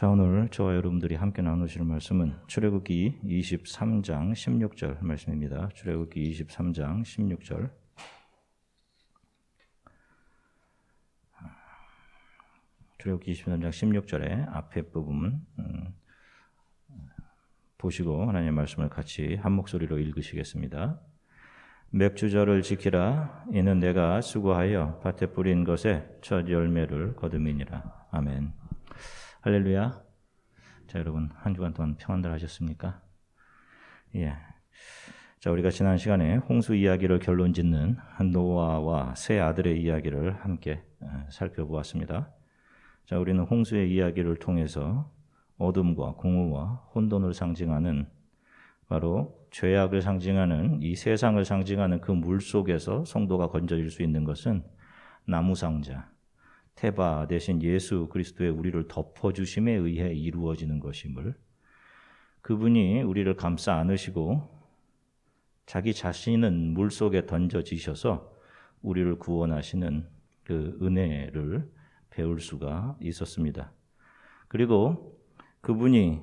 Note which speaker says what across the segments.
Speaker 1: 자, 오늘 저와 여러분들이 함께 나누실 말씀은 출애굽기 23장 16절 말씀입니다. 출애굽기 23장 16절. 출애굽기 23장 16절의 앞에 부분 음, 보시고 하나님의 말씀을 같이 한 목소리로 읽으시겠습니다. 맥주절을 지키라 이는 내가 수고하여 밭에 뿌린 것에 첫 열매를 거둠이니라. 아멘. 할렐루야. 자, 여러분, 한 주간 동안 평안들 하셨습니까? 예. 자, 우리가 지난 시간에 홍수 이야기를 결론 짓는 노아와 세 아들의 이야기를 함께 어, 살펴보았습니다. 자, 우리는 홍수의 이야기를 통해서 어둠과 공허와 혼돈을 상징하는 바로 죄악을 상징하는 이 세상을 상징하는 그 물 속에서 성도가 건져질 수 있는 것은 나무 상자, 테바 대신 예수 그리스도의 우리를 덮어주심에 의해 이루어지는 것임을 그분이 우리를 감싸 안으시고 자기 자신은 물 속에 던져지셔서 우리를 구원하시는 그 은혜를 배울 수가 있었습니다. 그리고 그분이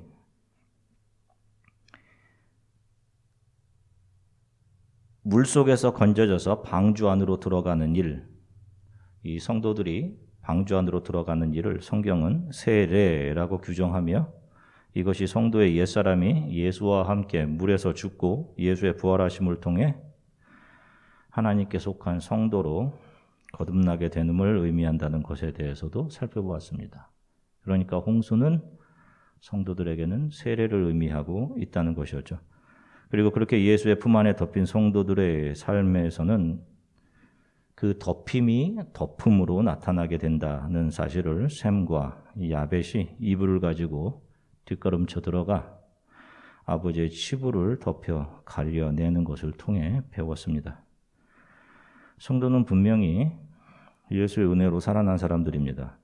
Speaker 1: 물 속에서 건져져서 방주 안으로 들어가는 일, 이 성도들이 방주 안으로 들어가는 일을 성경은 세례라고 규정하며 이것이 성도의 옛사람이 예수와 함께 물에서 죽고 예수의 부활하심을 통해 하나님께 속한 성도로 거듭나게 되는을 의미한다는 것에 대해서도 살펴보았습니다. 그러니까 홍수는 성도들에게는 세례를 의미하고 있다는 것이었죠. 그리고 그렇게 예수의 품 안에 덮인 성도들의 삶에서는 그 덮임이 덮음으로 나타나게 된다는 사실을 샘과 야벳이 이불을 가지고 뒷걸음쳐 들어가 아버지의 치부를 덮여 가려내는 것을 통해 배웠습니다. 성도는 분명히 예수의 은혜로 살아난 사람들입니다.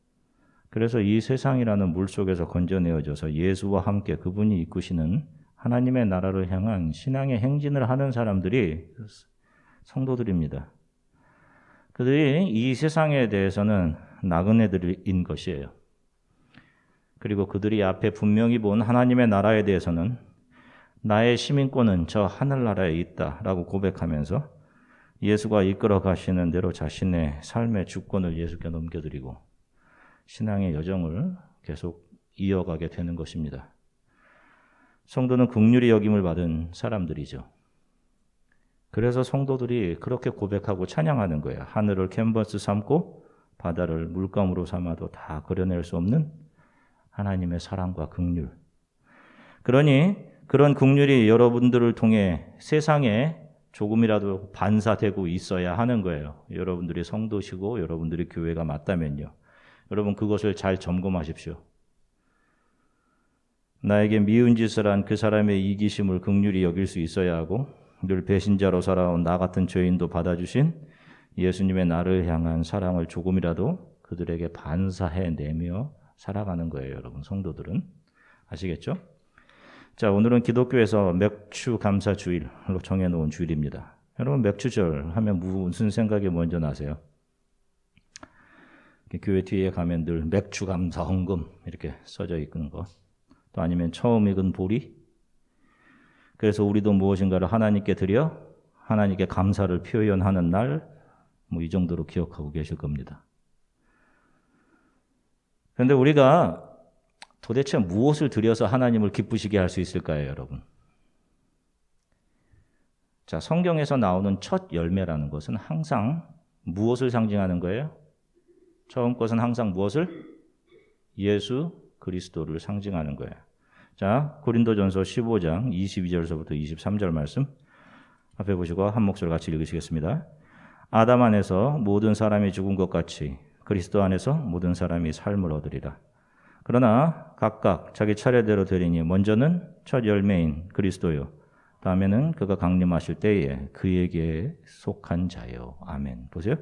Speaker 1: 그래서 이 세상이라는 물 속에서 건져내어져서 예수와 함께 그분이 이끄시는 하나님의 나라를 향한 신앙의 행진을 하는 사람들이 성도들입니다. 그들이 이 세상에 대해서는 나그네들인 것이에요. 그리고 그들이 앞에 분명히 본 하나님의 나라에 대해서는 나의 시민권은 저 하늘나라에 있다 라고 고백하면서 예수가 이끌어 가시는 대로 자신의 삶의 주권을 예수께 넘겨드리고 신앙의 여정을 계속 이어가게 되는 것입니다. 성도는 극률이 여김을 받은 사람들이죠. 그래서 성도들이 그렇게 고백하고 찬양하는 거예요. 하늘을 캔버스 삼고 바다를 물감으로 삼아도 다 그려낼 수 없는 하나님의 사랑과 극률. 그러니 그런 극률이 여러분들을 통해 세상에 조금이라도 반사되고 있어야 하는 거예요. 여러분들이 성도시고 여러분들이 교회가 맞다면요. 여러분 그것을 잘 점검하십시오. 나에게 미운 짓을 한 그 사람의 이기심을 극률이 여길 수 있어야 하고 늘 배신자로 살아온 나 같은 죄인도 받아주신 예수님의 나를 향한 사랑을 조금이라도 그들에게 반사해 내며 살아가는 거예요, 여러분. 성도들은. 아시겠죠? 자, 오늘은 기독교에서 맥주 감사 주일로 정해놓은 주일입니다. 여러분, 맥주절 하면 무슨 생각이 먼저 나세요? 교회 뒤에 가면 늘 맥주 감사 헌금 이렇게 써져 있는 것. 또 아니면 처음 익은 보리, 그래서 우리도 무엇인가를 하나님께 드려 하나님께 감사를 표현하는 날, 뭐 이 정도로 기억하고 계실 겁니다. 그런데 우리가 도대체 무엇을 드려서 하나님을 기쁘시게 할 수 있을까요, 여러분? 자, 성경에서 나오는 첫 열매라는 것은 항상 무엇을 상징하는 거예요? 처음 것은 항상 무엇을? 예수 그리스도를 상징하는 거예요. 자, 고린도전서 15장 22절서부터 23절 말씀 앞에 보시고 한 목소리 같이 읽으시겠습니다. 아담 안에서 모든 사람이 죽은 것 같이 그리스도 안에서 모든 사람이 삶을 얻으리라. 그러나 각각 자기 차례대로 되리니 먼저는 첫 열매인 그리스도요. 다음에는 그가 강림하실 때에 그에게 속한 자요. 아멘. 보세요.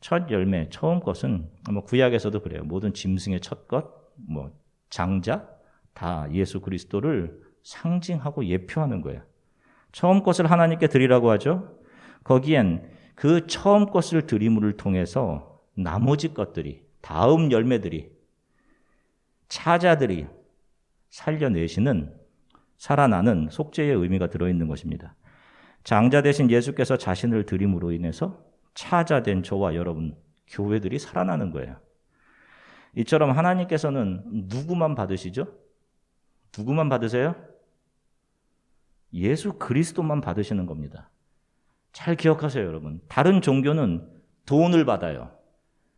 Speaker 1: 첫 열매, 처음 것은 뭐 구약에서도 그래요. 모든 짐승의 첫 것, 뭐 장자, 다 예수 그리스도를 상징하고 예표하는 거예요. 처음 것을 하나님께 드리라고 하죠. 거기엔 그 처음 것을 드림을 통해서 나머지 것들이 다음 열매들이 차자들이 살려내시는 살아나는 속죄의 의미가 들어있는 것입니다. 장자 대신 예수께서 자신을 드림으로 인해서 차자된 저와 여러분 교회들이 살아나는 거예요. 이처럼 하나님께서는 누구만 받으시죠? 누구만 받으세요? 예수 그리스도만 받으시는 겁니다. 잘 기억하세요, 여러분. 다른 종교는 돈을 받아요.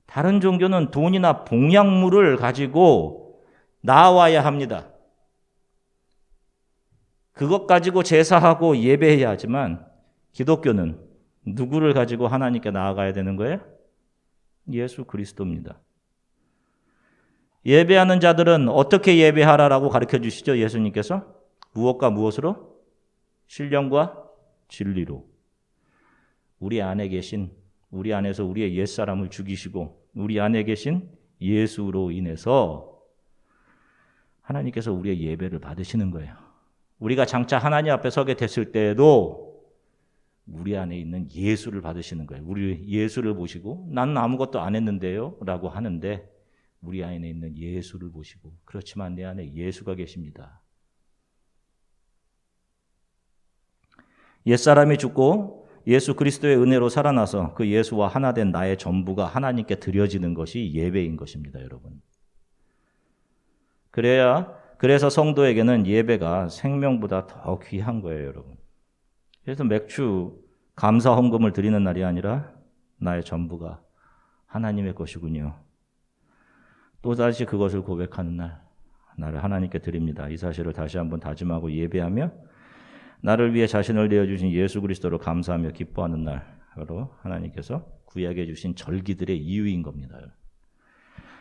Speaker 1: 다른 종교는 돈이나 봉양물을 가지고 나와야 합니다. 그것 가지고 제사하고 예배해야 하지만 기독교는 누구를 가지고 하나님께 나아가야 되는 거예요? 예수 그리스도입니다. 예배하는 자들은 어떻게 예배하라라고 가르쳐 주시죠? 예수님께서 무엇과 무엇으로? 신령과 진리로. 우리 안에 계신 우리 안에서 우리의 옛사람을 죽이시고 우리 안에 계신 예수로 인해서 하나님께서 우리의 예배를 받으시는 거예요. 우리가 장차 하나님 앞에 서게 됐을 때에도 우리 안에 있는 예수를 받으시는 거예요. 우리 예수를 보시고 나는 아무것도 안 했는데요. 라고 하는데 우리 안에 있는 예수를 보시고 그렇지만 내 안에 예수가 계십니다. 옛사람이 죽고 예수 그리스도의 은혜로 살아나서 그 예수와 하나 된 나의 전부가 하나님께 드려지는 것이 예배인 것입니다, 여러분. 그래야 그래서 성도에게는 예배가 생명보다 더 귀한 거예요, 여러분. 그래서 맥주 감사 헌금을 드리는 날이 아니라 나의 전부가 하나님의 것이군요. 또다시 그것을 고백하는 날, 나를 하나님께 드립니다. 이 사실을 다시 한번 다짐하고 예배하며 나를 위해 자신을 내어주신 예수 그리스도를 감사하며 기뻐하는 날로 하나님께서 구약해 주신 절기들의 이유인 겁니다.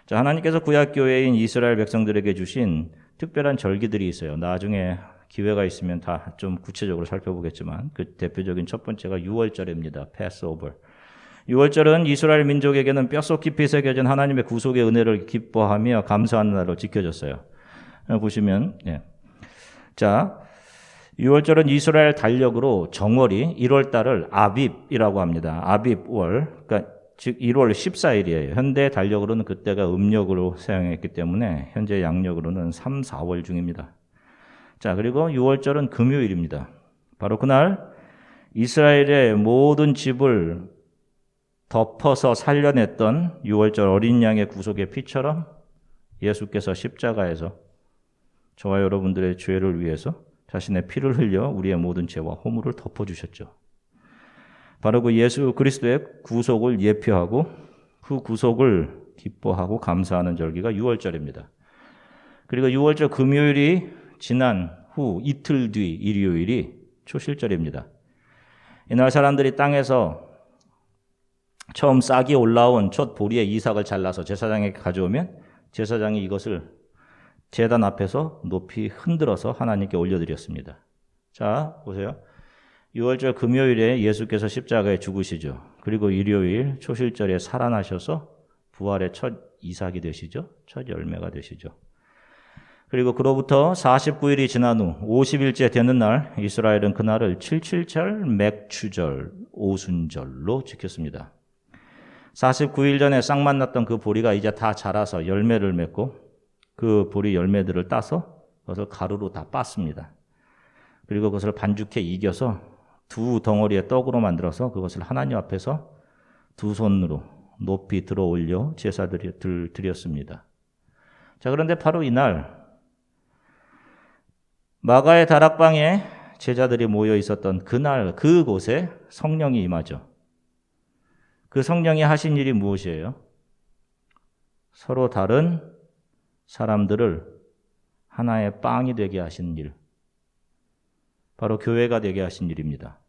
Speaker 1: 자, 하나님께서 구약 교회인 이스라엘 백성들에게 주신 특별한 절기들이 있어요. 나중에 기회가 있으면 다 좀 구체적으로 살펴보겠지만 그 대표적인 첫 번째가 6월절입니다. 패스오버. 6월절은 이스라엘 민족에게는 뼛속 깊이 새겨진 하나님의 구속의 은혜를 기뻐하며 감사하는 날로 지켜졌어요. 보시면 예. 자, 6월절은 이스라엘 달력으로 정월이 1월 달을 아빕이라고 합니다. 아빕월. 그러니까 즉 1월 14일이에요. 현대 달력으로는 그때가 음력으로 사용했기 때문에 현재 양력으로는 3, 4월 중입니다. 자, 그리고 6월절은 금요일입니다. 바로 그날 이스라엘의 모든 집을 덮어서 살려냈던 6월절 어린 양의 구속의 피처럼 예수께서 십자가에서 저와 여러분들의 죄를 위해서 자신의 피를 흘려 우리의 모든 죄와 허물을 덮어주셨죠. 바로 그 예수 그리스도의 구속을 예표하고 그 구속을 기뻐하고 감사하는 절기가 6월절입니다. 그리고 6월절 금요일이 지난 후 이틀 뒤 일요일이 초실절입니다. 이날 사람들이 땅에서 처음 싹이 올라온 첫 보리의 이삭을 잘라서 제사장에게 가져오면 제사장이 이것을 제단 앞에서 높이 흔들어서 하나님께 올려드렸습니다. 자, 보세요. 6월절 금요일에 예수께서 십자가에 죽으시죠. 그리고 일요일 초실절에 살아나셔서 부활의 첫 이삭이 되시죠. 첫 열매가 되시죠. 그리고 그로부터 49일이 지난 후 50일째 되는 날 이스라엘은 그날을 77절 맥추절 오순절로 지켰습니다. 49일 전에 쌍만 났던 그 보리가 이제 다 자라서 열매를 맺고 그 보리 열매들을 따서 그것을 가루로 다 빻습니다. 그리고 그것을 반죽해 이겨서 두 덩어리의 떡으로 만들어서 그것을 하나님 앞에서 두 손으로 높이 들어 올려 제사 드렸습니다. 자, 그런데 바로 이날 마가의 다락방에 제자들이 모여 있었던 그날 그곳에 성령이 임하죠. 그 성령이 하신 일이 무엇이에요? 서로 다른 사람들을 하나의 빵이 되게 하신 일. 바로 교회가 되게 하신 일입니다.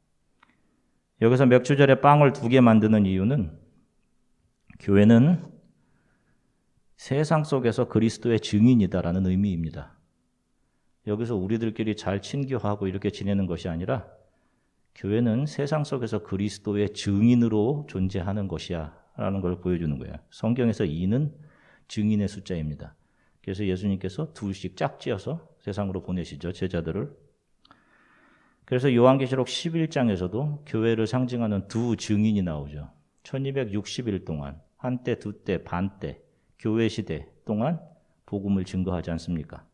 Speaker 1: 여기서 맥주절에 빵을 두 개 만드는 이유는 교회는 세상 속에서 그리스도의 증인이다라는 의미입니다. 여기서 우리들끼리 잘 친교하고 이렇게 지내는 것이 아니라 교회는 세상 속에서 그리스도의 증인으로 존재하는 것이야 라는 걸 보여주는 거예요. 성경에서 이는 증인의 숫자입니다. 그래서 예수님께서 둘씩 짝지어서 세상으로 보내시죠. 제자들을. 그래서 요한계시록 11장에서도 교회를 상징하는 두 증인이 나오죠. 1260일 동안 한때, 두때, 반때, 교회 시대 동안 복음을 증거하지 않습니까?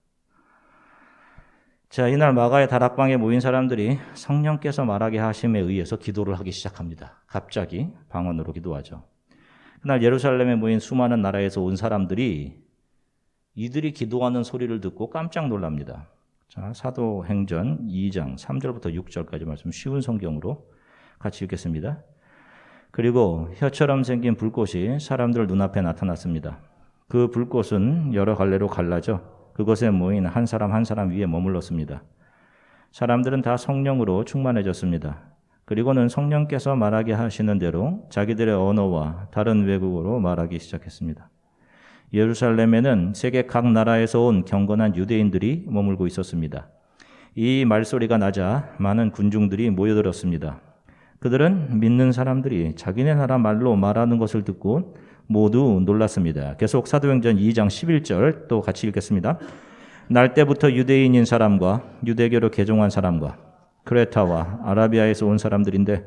Speaker 1: 자, 이날 마가의 다락방에 모인 사람들이 성령께서 말하게 하심에 의해서 기도를 하기 시작합니다. 갑자기 방언으로 기도하죠. 그날 예루살렘에 모인 수많은 나라에서 온 사람들이 이들이 기도하는 소리를 듣고 깜짝 놀랍니다. 자, 사도행전 2장 3절부터 6절까지 말씀 쉬운 성경으로 같이 읽겠습니다. 그리고 혀처럼 생긴 불꽃이 사람들 눈앞에 나타났습니다. 그 불꽃은 여러 갈래로 갈라져 그곳에 모인 한 사람 한 사람 위에 머물렀습니다. 사람들은 다 성령으로 충만해졌습니다. 그리고는 성령께서 말하게 하시는 대로 자기들의 언어와 다른 외국어로 말하기 시작했습니다. 예루살렘에는 세계 각 나라에서 온 경건한 유대인들이 머물고 있었습니다. 이 말소리가 나자 많은 군중들이 모여들었습니다. 그들은 믿는 사람들이 자기네 나라 말로 말하는 것을 듣고 모두 놀랐습니다. 계속 사도행전 2장 11절 또 같이 읽겠습니다. 날 때부터 유대인인 사람과 유대교로 개종한 사람과 크레타와 아라비아에서 온 사람들인데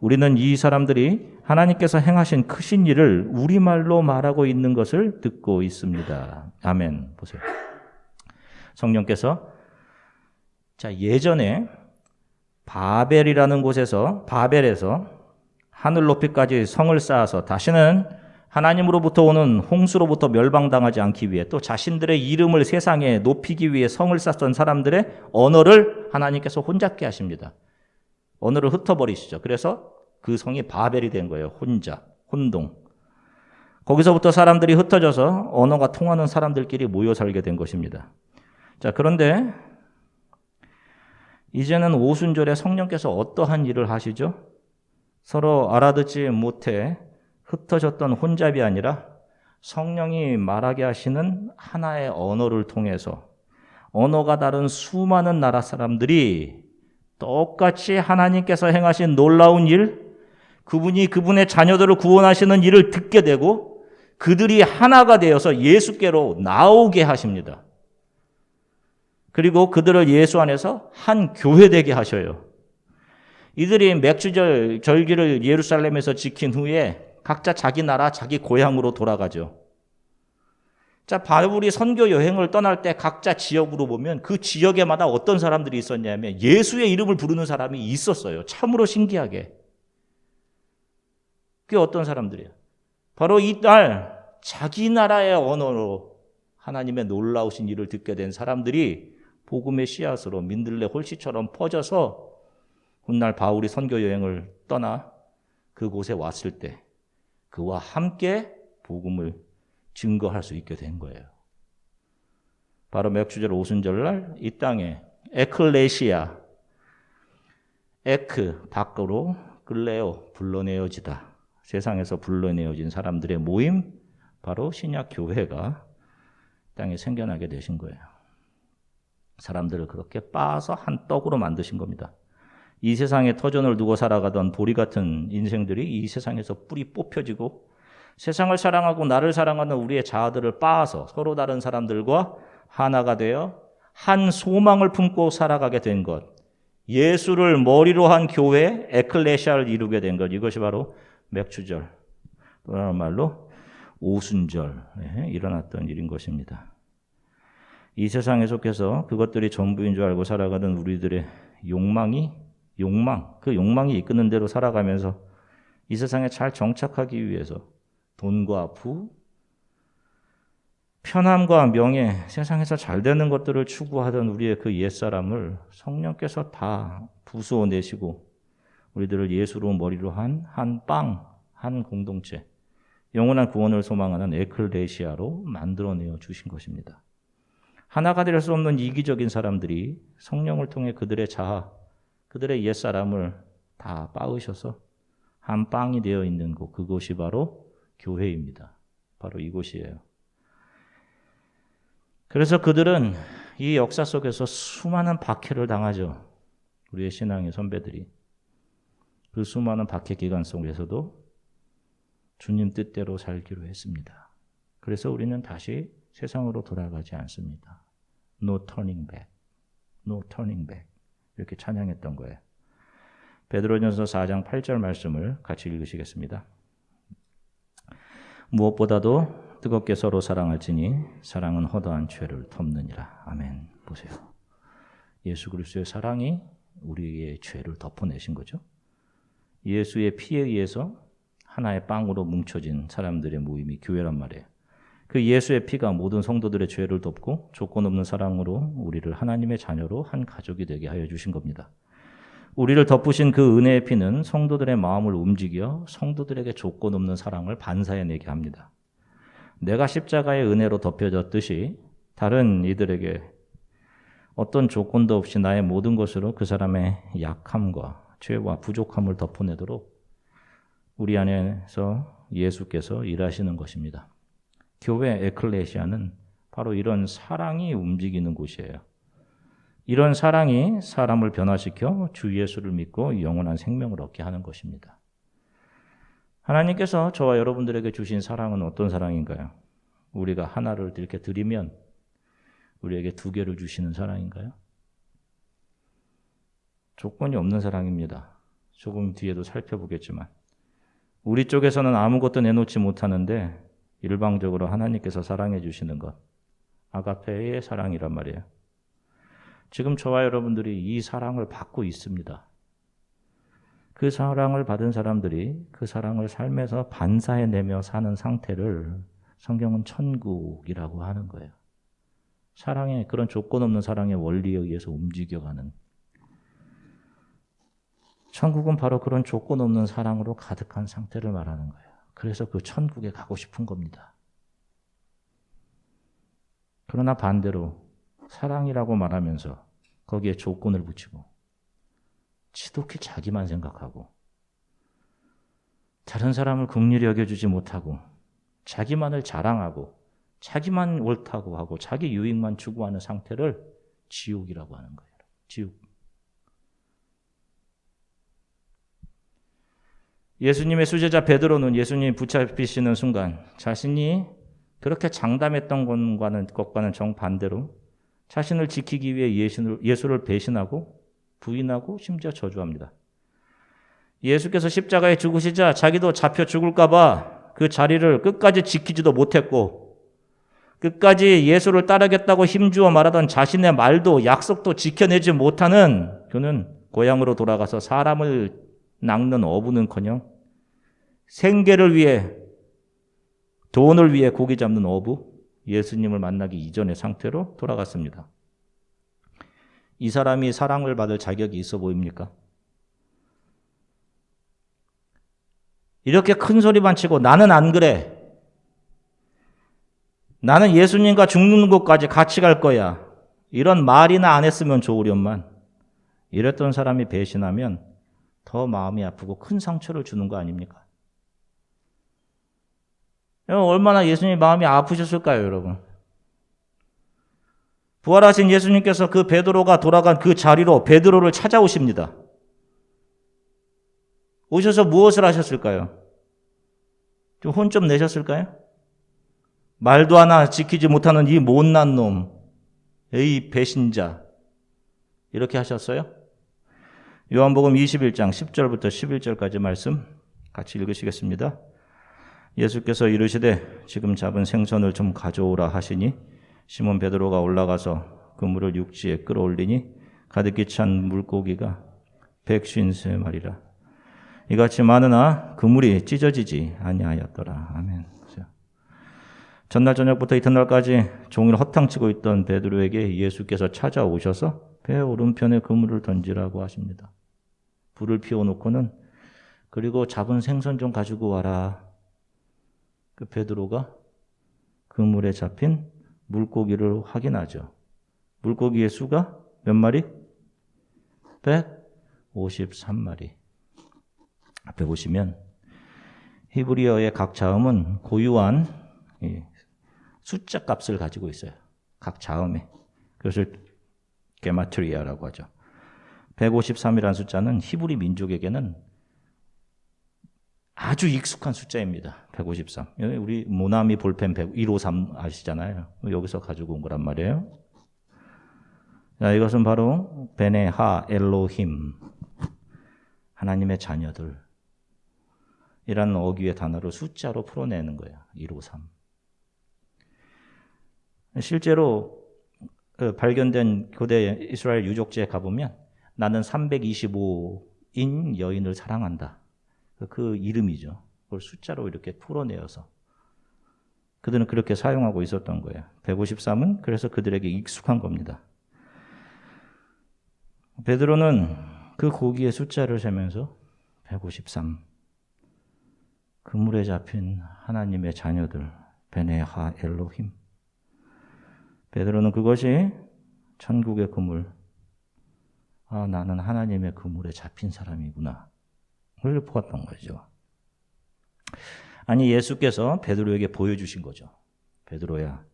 Speaker 1: 우리는 이 사람들이 하나님께서 행하신 크신 일을 우리말로 말하고 있는 것을 듣고 있습니다. 아멘. 보세요. 성령께서 자, 예전에 바벨이라는 곳에서 바벨에서 하늘 높이까지 성을 쌓아서 다시는 하나님으로부터 오는 홍수로부터 멸방당하지 않기 위해 또 자신들의 이름을 세상에 높이기 위해 성을 쌓던 사람들의 언어를 하나님께서 혼잡게 하십니다. 언어를 흩어버리시죠. 그래서 그 성이 바벨이 된 거예요. 혼자, 혼동. 거기서부터 사람들이 흩어져서 언어가 통하는 사람들끼리 모여 살게 된 것입니다. 자, 그런데 이제는 오순절에 성령께서 어떠한 일을 하시죠? 서로 알아듣지 못해 흩어졌던 혼잡이 아니라 성령이 말하게 하시는 하나의 언어를 통해서 언어가 다른 수많은 나라 사람들이 똑같이 하나님께서 행하신 놀라운 일, 그분이 그분의 자녀들을 구원하시는 일을 듣게 되고 그들이 하나가 되어서 예수께로 나오게 하십니다. 그리고 그들을 예수 안에서 한 교회 되게 하셔요. 이들이 맥주절 절기를 예루살렘에서 지킨 후에 각자 자기 나라, 자기 고향으로 돌아가죠. 자, 바울이 선교 여행을 떠날 때 각자 지역으로 보면 그 지역에마다 어떤 사람들이 있었냐면 예수의 이름을 부르는 사람이 있었어요. 참으로 신기하게. 그게 어떤 사람들이에요? 바로 이날 자기 나라의 언어로 하나님의 놀라우신 일을 듣게 된 사람들이 복음의 씨앗으로 민들레 홀씨처럼 퍼져서 훗날 바울이 선교 여행을 떠나 그곳에 왔을 때 그와 함께 복음을 증거할 수 있게 된 거예요. 바로 맥주절 오순절날 이 땅에 에클레시아 에크 밖으로 끌레오 불러내어지다. 세상에서 불러내어진 사람들의 모임 바로 신약 교회가 땅에 생겨나게 되신 거예요. 사람들을 그렇게 빻아서 한 떡으로 만드신 겁니다. 이 세상에 터전을 두고 살아가던 보리 같은 인생들이 이 세상에서 뿌리 뽑혀지고 세상을 사랑하고 나를 사랑하는 우리의 자아들을 빻아서 서로 다른 사람들과 하나가 되어 한 소망을 품고 살아가게 된 것. 예수를 머리로 한 교회, 에클레시아를 이루게 된 것. 이것이 바로 맥주절, 또 다른 말로 오순절에 일어났던 일인 것입니다. 이 세상에 속해서 그것들이 전부인 줄 알고 살아가는 우리들의 욕망이 욕망, 그 욕망이 이끄는 대로 살아가면서 이 세상에 잘 정착하기 위해서 돈과 부, 편함과 명예, 세상에서 잘 되는 것들을 추구하던 우리의 그 옛사람을 성령께서 다 부수어 내시고 우리들을 예수로 머리로 한 한 빵, 한 공동체, 영원한 구원을 소망하는 에클레시아로 만들어내어 주신 것입니다. 하나가 될 수 없는 이기적인 사람들이 성령을 통해 그들의 자아, 그들의 옛사람을 다 빠으셔서 한 빵이 되어 있는 곳, 그곳이 바로 교회입니다. 바로 이곳이에요. 그래서 그들은 이 역사 속에서 수많은 박해를 당하죠. 우리의 신앙의 선배들이. 그 수많은 박해 기간 속에서도 주님 뜻대로 살기로 했습니다. 그래서 우리는 다시 세상으로 돌아가지 않습니다. No turning back. No turning back. 이렇게 찬양했던 거예요. 베드로전서 4장 8절 말씀을 같이 읽으시겠습니다. 무엇보다도 뜨겁게 서로 사랑할지니 사랑은 허다한 죄를 덮느니라. 아멘. 보세요. 예수 그리스도의 사랑이 우리의 죄를 덮어내신 거죠. 예수의 피에 의해서 하나의 빵으로 뭉쳐진 사람들의 모임이 교회란 말이에요. 그 예수의 피가 모든 성도들의 죄를 덮고 조건 없는 사랑으로 우리를 하나님의 자녀로 한 가족이 되게 하여 주신 겁니다. 우리를 덮으신 그 은혜의 피는 성도들의 마음을 움직여 성도들에게 조건 없는 사랑을 반사해내게 합니다. 내가 십자가의 은혜로 덮여졌듯이 다른 이들에게 어떤 조건도 없이 나의 모든 것으로 그 사람의 약함과 죄와 부족함을 덮어내도록 우리 안에서 예수께서 일하시는 것입니다. 교회 에클레시아는 바로 이런 사랑이 움직이는 곳이에요. 이런 사랑이 사람을 변화시켜 주 예수를 믿고 영원한 생명을 얻게 하는 것입니다. 하나님께서 저와 여러분들에게 주신 사랑은 어떤 사랑인가요? 우리가 하나를 이렇게 드리면 우리에게 두 개를 주시는 사랑인가요? 조건이 없는 사랑입니다. 조금 뒤에도 살펴보겠지만 우리 쪽에서는 아무것도 내놓지 못하는데 일방적으로 하나님께서 사랑해 주시는 것 아가페의 사랑이란 말이에요. 지금 저와 여러분들이 이 사랑을 받고 있습니다. 그 사랑을 받은 사람들이 그 사랑을 삶에서 반사해내며 사는 상태를 성경은 천국이라고 하는 거예요. 사랑의 그런 조건 없는 사랑의 원리에 의해서 움직여가는 천국은 바로 그런 조건 없는 사랑으로 가득한 상태를 말하는 거예요. 그래서 그 천국에 가고 싶은 겁니다. 그러나 반대로 사랑이라고 말하면서 거기에 조건을 붙이고 지독히 자기만 생각하고 다른 사람을 긍휼히 여겨주지 못하고 자기만을 자랑하고 자기만 옳다고 하고 자기 유익만 추구하는 상태를 지옥이라고 하는 거예요. 지옥. 예수님의 수제자 베드로는 예수님이 붙잡히시는 순간 자신이 그렇게 장담했던 것과는, 것과는 정반대로 자신을 지키기 위해 예수를, 예수를 배신하고 부인하고 심지어 저주합니다. 예수께서 십자가에 죽으시자 자기도 잡혀 죽을까봐 그 자리를 끝까지 지키지도 못했고 끝까지 예수를 따르겠다고 힘주어 말하던 자신의 말도 약속도 지켜내지 못하는 그는 고향으로 돌아가서 사람을 낚는 어부는커녕 생계를 위해 돈을 위해 고기 잡는 어부 예수님을 만나기 이전의 상태로 돌아갔습니다. 이 사람이 사랑을 받을 자격이 있어 보입니까? 이렇게 큰 소리만 치고 나는 안 그래. 나는 예수님과 죽는 곳까지 같이 갈 거야. 이런 말이나 안 했으면 좋으련만. 이랬던 사람이 배신하면 더 마음이 아프고 큰 상처를 주는 거 아닙니까? 얼마나 예수님 마음이 아프셨을까요, 여러분? 부활하신 예수님께서 그 베드로가 돌아간 그 자리로 베드로를 찾아오십니다. 오셔서 무엇을 하셨을까요? 좀 혼좀 내셨을까요? 말도 하나 지키지 못하는 이 못난 놈, 이 배신자. 이렇게 하셨어요? 요한복음 21장 10절부터 11절까지 말씀 같이 읽으시겠습니다. 예수께서 이르시되 지금 잡은 생선을 좀 가져오라 하시니 시몬 베드로가 올라가서 그물을 육지에 끌어올리니 가득히 찬 물고기가 백쉰세 마리라. 이같이 많으나 그물이 찢어지지 아니하였더라. 아멘. 전날 저녁부터 이튿날까지 종일 허탕치고 있던 베드로에게 예수께서 찾아오셔서 배 오른편에 그물을 던지라고 하십니다. 불을 피워놓고는 그리고 잡은 생선 좀 가지고 와라. 그 베드로가 그물에 잡힌 물고기를 확인하죠. 물고기의 수가 몇 마리? 153마리. 앞에 보시면 히브리어의 각 자음은 고유한 숫자 값을 가지고 있어요. 각 자음에. 그것을 게마트리아라고 하죠. 153이라는 숫자는 히브리 민족에게는 아주 익숙한 숫자입니다. 153. 우리 모나미 볼펜 153 아시잖아요. 여기서 가지고 온 거란 말이에요. 자, 이것은 바로 베네하 엘로힘 하나님의 자녀들 이라는 어귀의 단어를 숫자로 풀어내는 거예요. 153. 실제로 어, 발견된 고대 이스라엘 유적지에 가보면 나는 325인 여인을 사랑한다. 그 이름이죠. 그걸 숫자로 이렇게 풀어내어서 그들은 그렇게 사용하고 있었던 거예요. 153은 그래서 그들에게 익숙한 겁니다. 베드로는 그 고기의 숫자를 세면서 153 그물에 잡힌 하나님의 자녀들 베네하 엘로힘 베드로는 그것이 천국의 그물 아 나는 하나님의 그물에 잡힌 사람이구나 를 보았던 거죠. 아니 예수께서 베드로에게 보여주신 거죠. 베드로야,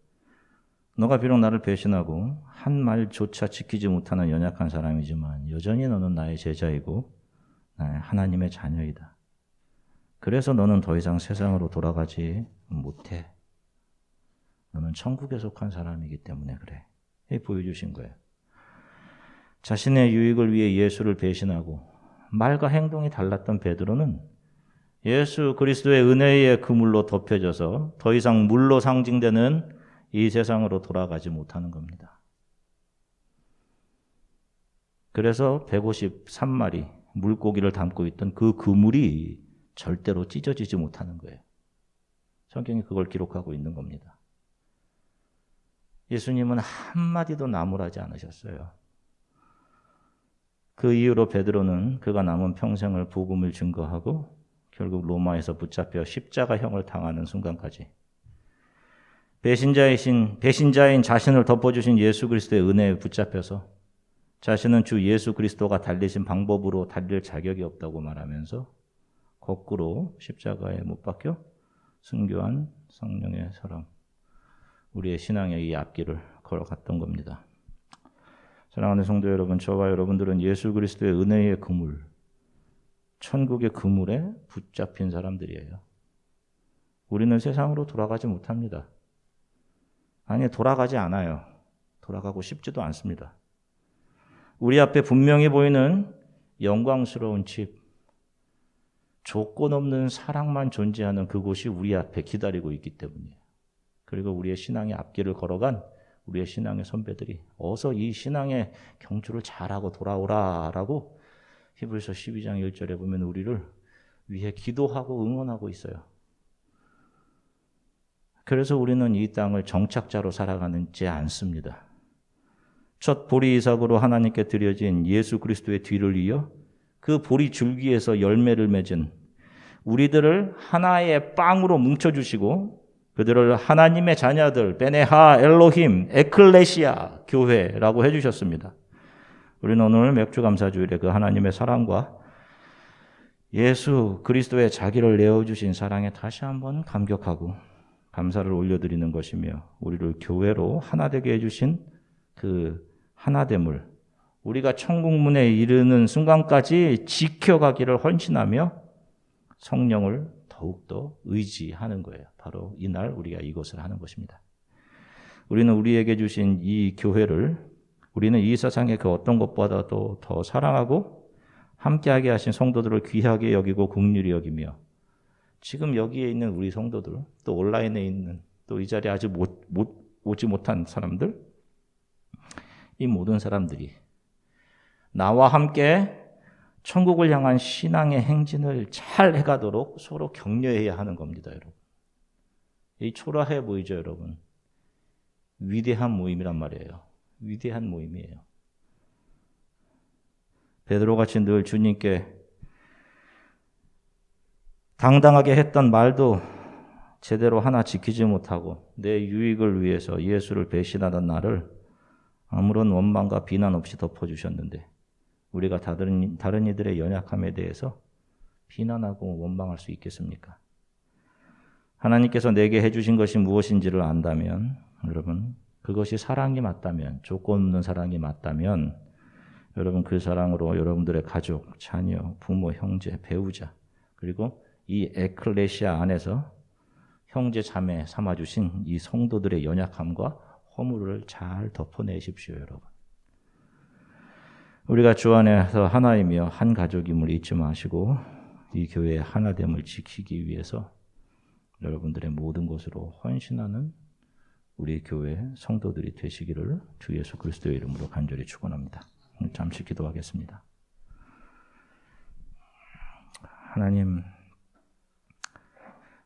Speaker 1: 너가 비록 나를 배신하고 한 말조차 지키지 못하는 연약한 사람이지만 여전히 너는 나의 제자이고 나의 하나님의 자녀이다. 그래서 너는 더 이상 세상으로 돌아가지 못해. 너는 천국에 속한 사람이기 때문에 그래. 보여주신 거예요. 자신의 유익을 위해 예수를 배신하고 말과 행동이 달랐던 베드로는 예수 그리스도의 은혜의 그물로 덮여져서 더 이상 물로 상징되는 이 세상으로 돌아가지 못하는 겁니다. 그래서 153마리 물고기를 담고 있던 그 그물이 절대로 찢어지지 못하는 거예요. 성경이 그걸 기록하고 있는 겁니다. 예수님은 한마디도 나무라지 않으셨어요. 그 이후로 베드로는 그가 남은 평생을 복음을 증거하고 결국 로마에서 붙잡혀 십자가형을 당하는 순간까지 배신자이신 배신자인 자신을 덮어주신 예수 그리스도의 은혜에 붙잡혀서 자신은 주 예수 그리스도가 달리신 방법으로 달릴 자격이 없다고 말하면서 거꾸로 십자가에 못 박혀 순교한 성령의 사람 우리의 신앙의 이 앞길을 걸어갔던 겁니다. 사랑하는 성도 여러분, 저와 여러분들은 예수 그리스도의 은혜의 그물, 천국의 그물에 붙잡힌 사람들이에요. 우리는 세상으로 돌아가지 못합니다. 아니, 돌아가지 않아요. 돌아가고 싶지도 않습니다. 우리 앞에 분명히 보이는 영광스러운 집, 조건 없는 사랑만 존재하는 그곳이 우리 앞에 기다리고 있기 때문이에요. 그리고 우리의 신앙의 앞길을 걸어간 우리의 신앙의 선배들이 어서 이 신앙의 경주를 잘하고 돌아오라라고 히브리서 12장 1절에 보면 우리를 위해 기도하고 응원하고 있어요. 그래서 우리는 이 땅을 정착자로 살아가는지 않습니다. 첫 보리 이삭으로 하나님께 드려진 예수 그리스도의 뒤를 이어 그 보리 줄기에서 열매를 맺은 우리들을 하나의 빵으로 뭉쳐주시고 그들을 하나님의 자녀들, 베네하, 엘로힘, 에클레시아 교회라고 해주셨습니다. 우리는 오늘 맥주 감사주일에 그 하나님의 사랑과 예수 그리스도의 자기를 내어주신 사랑에 다시 한번 감격하고 감사를 올려드리는 것이며 우리를 교회로 하나 되게 해주신 그 하나됨을 우리가 천국문에 이르는 순간까지 지켜가기를 헌신하며 성령을 더욱더 의지하는 거예요. 바로 이날 우리가 이것을 하는 것입니다. 우리는 우리에게 주신 이 교회를 우리는 이 세상의 그 어떤 것보다도 더 사랑하고 함께하게 하신 성도들을 귀하게 여기고 국률이 여기며 지금 여기에 있는 우리 성도들 또 온라인에 있는 또 이 자리에 아직 못, 못, 오지 못한 사람들 이 모든 사람들이 나와 함께 천국을 향한 신앙의 행진을 잘 해가도록 서로 격려해야 하는 겁니다, 여러분. 이 초라해 보이죠, 여러분? 위대한 모임이란 말이에요. 위대한 모임이에요. 베드로 같이 늘 주님께 당당하게 했던 말도 제대로 하나 지키지 못하고 내 유익을 위해서 예수를 배신하던 나를 아무런 원망과 비난 없이 덮어주셨는데 우리가 다른, 다른 이들의 연약함에 대해서 비난하고 원망할 수 있겠습니까? 하나님께서 내게 해주신 것이 무엇인지를 안다면, 여러분, 그것이 사랑이 맞다면, 조건 없는 사랑이 맞다면, 여러분 그 사랑으로 여러분들의 가족, 자녀, 부모, 형제, 배우자, 그리고 이 에클레시아 안에서 형제 자매 삼아주신 이 성도들의 연약함과 허물을 잘 덮어내십시오, 여러분. 우리가 주 안에서 하나이며 한 가족임을 잊지 마시고 이 교회의 하나됨을 지키기 위해서 여러분들의 모든 것으로 헌신하는 우리 교회 성도들이 되시기를 주 예수 그리스도의 이름으로 간절히 축원합니다. 잠시 기도하겠습니다. 하나님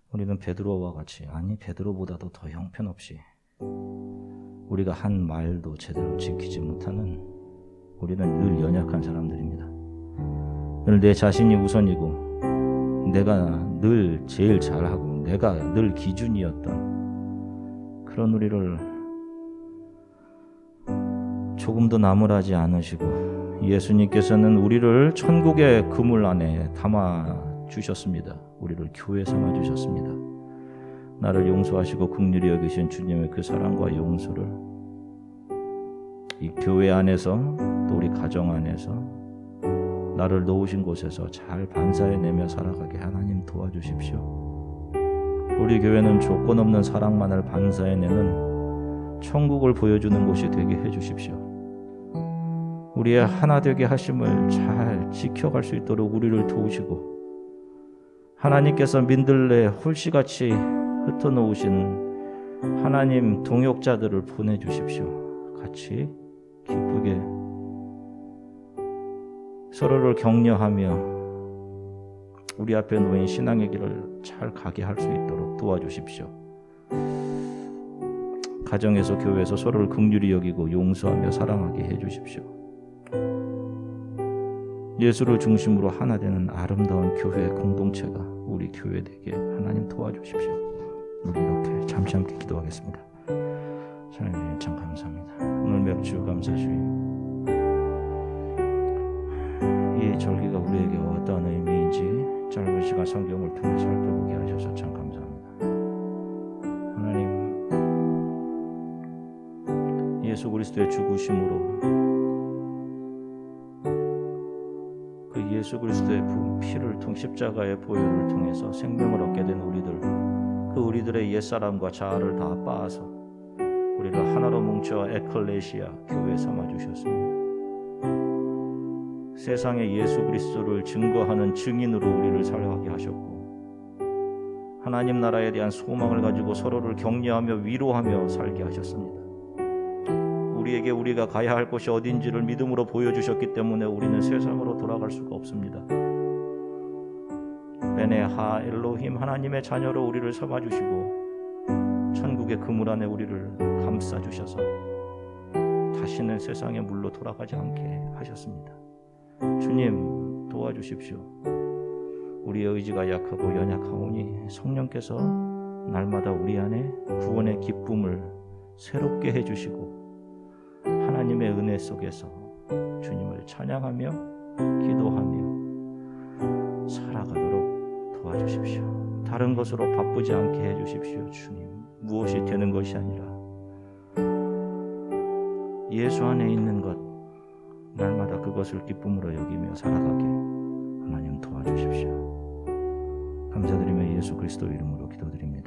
Speaker 1: 우리는 베드로와 같이 아니 베드로보다도 더 형편없이 우리가 한 말도 제대로 지키지 못하는 우리는 늘 연약한 사람들입니다. 늘 내 자신이 우선이고 내가 늘 제일 잘하고 내가 늘 기준이었던 그런 우리를 조금도 나무라지 않으시고 예수님께서는 우리를 천국의 그물 안에 담아 주셨습니다. 우리를 교회 삼아 주셨습니다. 나를 용서하시고 긍휼히 여기신 주님의 그 사랑과 용서를 이 교회 안에서 또 우리 가정 안에서 나를 놓으신 곳에서 잘 반사해내며 살아가게 하나님 도와주십시오. 우리 교회는 조건 없는 사랑만을 반사해내는 천국을 보여주는 곳이 되게 해주십시오. 우리의 하나 되게 하심을 잘 지켜갈 수 있도록 우리를 도우시고 하나님께서 민들레 홀씨같이 흩어놓으신 하나님 동역자들을 보내주십시오. 같이 기쁘게 서로를 격려하며 우리 앞에 놓인 신앙의 길을 잘 가게 할 수 있도록 도와주십시오. 가정에서 교회에서 서로를 긍휼히 여기고 용서하며 사랑하게 해 주십시오. 예수를 중심으로 하나 되는 아름다운 교회 공동체가 우리 교회 되게 하나님 도와주십시오. 우리 이렇게 잠시 함께 기도하겠습니다. 하나님 참 감사합니다. 오늘 맥주 감사주의 이 절기가 우리에게 어떤 의미인지 짧은 시간 성경을 통해 살펴보게 하셔서 참 감사합니다. 하나님 예수 그리스도의 죽으심으로 그 예수 그리스도의 피를 통 십자가의 보혈을 통해서 생명을 얻게 된 우리들 그 우리들의 옛사람과 자아를 다 빻아서 우리를 하나로 뭉쳐 에클레시아 교회 삼아 주셨습니다. 세상에 예수 그리스도를 증거하는 증인으로 우리를 살아가게 하셨고 하나님 나라에 대한 소망을 가지고 서로를 격려하며 위로하며 살게 하셨습니다. 우리에게 우리가 가야 할 곳이 어딘지를 믿음으로 보여주셨기 때문에 우리는 세상으로 돌아갈 수가 없습니다. 베네하 엘로힘 하나님의 자녀로 우리를 삼아 주시고 천국의 그물 안에 우리를 감싸 주셔서 다시는 세상의 물로 돌아가지 않게 하셨습니다. 주님 도와주십시오. 우리의 의지가 약하고 연약하오니 성령께서 날마다 우리 안에 구원의 기쁨을 새롭게 해주시고 하나님의 은혜 속에서 주님을 찬양하며 기도하며 살아가도록 도와주십시오. 다른 것으로 바쁘지 않게 해주십시오, 주님. 무엇이 되는 것이 아니라 예수 안에 있는 것 날마다 그것을 기쁨으로 여기며 살아가게 하나님 도와주십시오. 감사드리며 예수 그리스도 이름으로 기도드립니다.